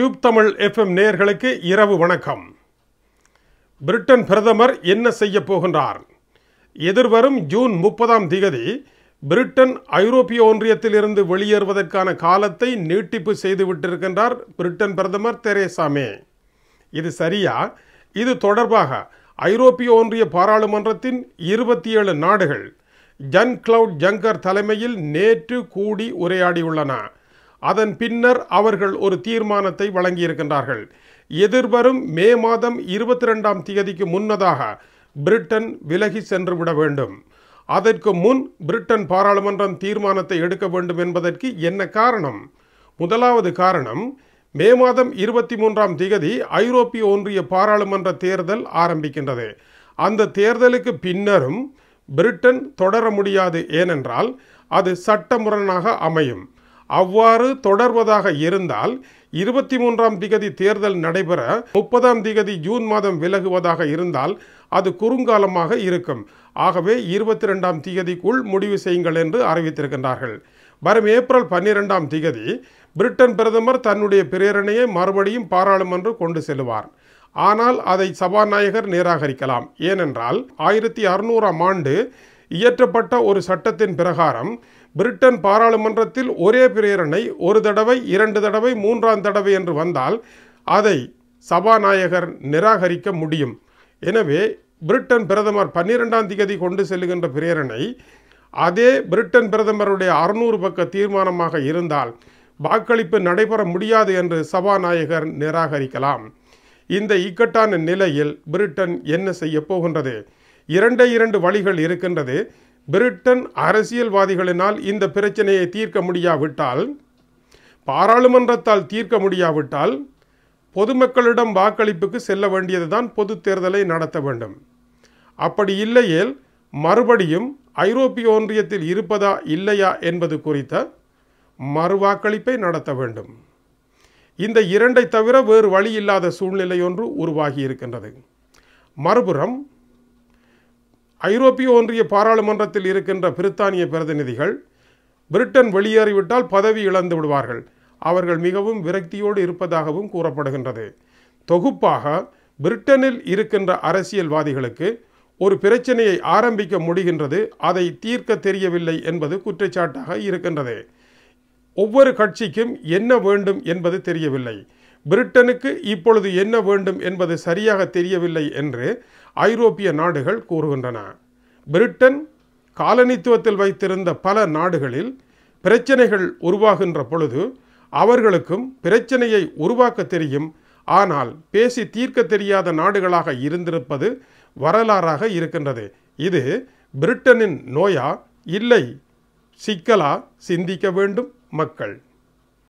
Tube Tamil FM நேயர்களுக்கு இரவு வணக்கம். பிரிட்டன் பிரதமர் என்ன செய்ய போகின்றார்? எதிர்வரும் ஜூன் முப்பதாம் திகதி பிரிட்டன் ஐரோப்பிய ஒன்றியத்திலிருந்து வெளியேறுவதற்கான காலத்தை நீட்டிப்பு செய்துவிட்டிருக்கின்றார் பிரிட்டன் பிரதமர் தெரேசா மே. இது சரியா? இது தொடர்பாக ஐரோப்பிய ஒன்றிய பாராளுமன்றத்தின் இருபத்தி ஏழு நாடுகள் ஜன் கிளவுட் ஜங்கர் தலைமையில் நேற்று கூடி உரையாடியுள்ளன. அதன் பின்னர் அவர்கள் ஒரு தீர்மானத்தை வழங்கியிருக்கின்றார்கள். எதிர்வரும் மே மாதம் இருபத்தி ரெண்டாம் தேதிக்கு முன்னதாக பிரிட்டன் விலகி சென்று விட வேண்டும். அதற்கு முன் பிரிட்டன் பாராளுமன்றம் தீர்மானத்தை எடுக்க வேண்டும் என்பதற்கு என்ன காரணம்? முதலாவது காரணம் மே மாதம் இருபத்தி மூன்றாம் திகதி ஐரோப்பிய ஒன்றிய பாராளுமன்ற தேர்தல் ஆரம்பிக்கின்றது. அந்த தேர்தலுக்கு பின்னரும் பிரிட்டன் தொடர முடியாது ஏனென்றால் அது சட்டமுரணாக அமையும். அவ்வாறு தொடர்வதாக இருந்தால் இருபத்தி மூன்றாம் திகதி தேர்தல் நடைபெற முப்பதாம் திகதி ஜூன் மாதம் விலகுவதாக இருந்தால் அது குறுங்காலமாக இருக்கும். ஆகவே இருபத்தி ரெண்டாம் திகதிக்குள் முடிவு செய்யுங்கள் என்று அறிவித்திருக்கின்றார்கள். வரும் ஏப்ரல் பன்னிரெண்டாம் திகதி பிரிட்டன் பிரதமர் தன்னுடைய பிரேரணையை மறுபடியும் பாராளுமன்றம் கொண்டு செல்வார் ஆனால் அதை சபாநாயகர் நிராகரிக்கலாம். ஏனென்றால் ஆயிரத்தி அறுநூறாம் ஆண்டு இயற்றப்பட்ட ஒரு சட்டத்தின் பிரகாரம் பிரிட்டன் பாராளுமன்றத்தில் ஒரே பிரேரணை ஒரு தடவை இரண்டு தடவை மூன்றாம் தடவை என்று வந்தால் அதை சபாநாயகர் நிராகரிக்க முடியும். எனவே பிரிட்டன் பிரதமர் பன்னிரெண்டாம் திகதி கொண்டு செல்லுகின்ற பிரேரணை அதே பிரிட்டன் பிரதமருடைய அறுநூறு பக்க தீர்மானமாக இருந்தால் வாக்களிப்பு நடைபெற முடியாது என்று சபாநாயகர் நிராகரிக்கலாம். இந்த இக்கட்டான நிலையில் பிரிட்டன் என்ன செய்ய போகின்றது? இரண்டே இரண்டு வழிகள் இருக்கின்றது. பிரிட்டன் அரசியல்வாதிகளினால் இந்த பிரச்சனையை தீர்க்க முடியாவிட்டால் பாராளுமன்றத்தால் தீர்க்க முடியாவிட்டால் பொதுமக்களிடம் வாக்களிப்புக்கு செல்ல வேண்டியதுதான் பொது தேர்தலை நடத்த வேண்டும். அப்படி இல்லையேல் மறுபடியும் ஐரோப்பிய ஒன்றியத்தில் இருப்பதா இல்லையா என்பது குறித்த மறுவாக்களிப்பை நடத்த வேண்டும். இந்த இரண்டை தவிர வேறு வழி இல்லாத சூழ்நிலை ஒன்று உருவாகி இருக்கின்றது. மறுபுறம் ஐரோப்பிய ஒன்றிய பாராளுமன்றத்தில் இருக்கின்ற பிரித்தானிய பிரதிநிதிகள் பிரிட்டன் வெளியேறிவிட்டால் பதவி இழந்து விடுவார்கள். அவர்கள் மிகவும் விரக்தியோடு இருப்பதாகவும் கூறப்படுகின்றது. தொகுப்பாக பிரிட்டனில் இருக்கின்ற அரசியல்வாதிகளுக்கு ஒரு பிரச்சனையை ஆரம்பிக்க முடிகின்றது. அதை தீர்க்க தெரியவில்லை என்பது குற்றச்சாட்டாக இருக்கின்றது. ஒவ்வொரு கட்சிக்கும் என்ன வேண்டும் என்பது தெரியவில்லை. பிரிட்டனுக்கு இப்பொழுது என்ன வேண்டும் என்பது சரியாக தெரியவில்லை என்று ஐரோப்பிய நாடுகள் கூறுகின்றன. பிரிட்டன் காலனித்துவத்தில் வைத்திருந்த பல நாடுகளில் பிரச்சனைகள் உருவாகின்ற பொழுது அவர்களுக்கும் பிரச்சனையை உருவாக்க தெரியும். ஆனால் பேசி தீர்க்க தெரியாத நாடுகளாக இருந்திருப்பது வரலாறாக இருக்கின்றது. இது பிரிட்டனின் நோயா? இல்லை. சிக்கலா? சிந்திக்க வேண்டும் மக்கள்.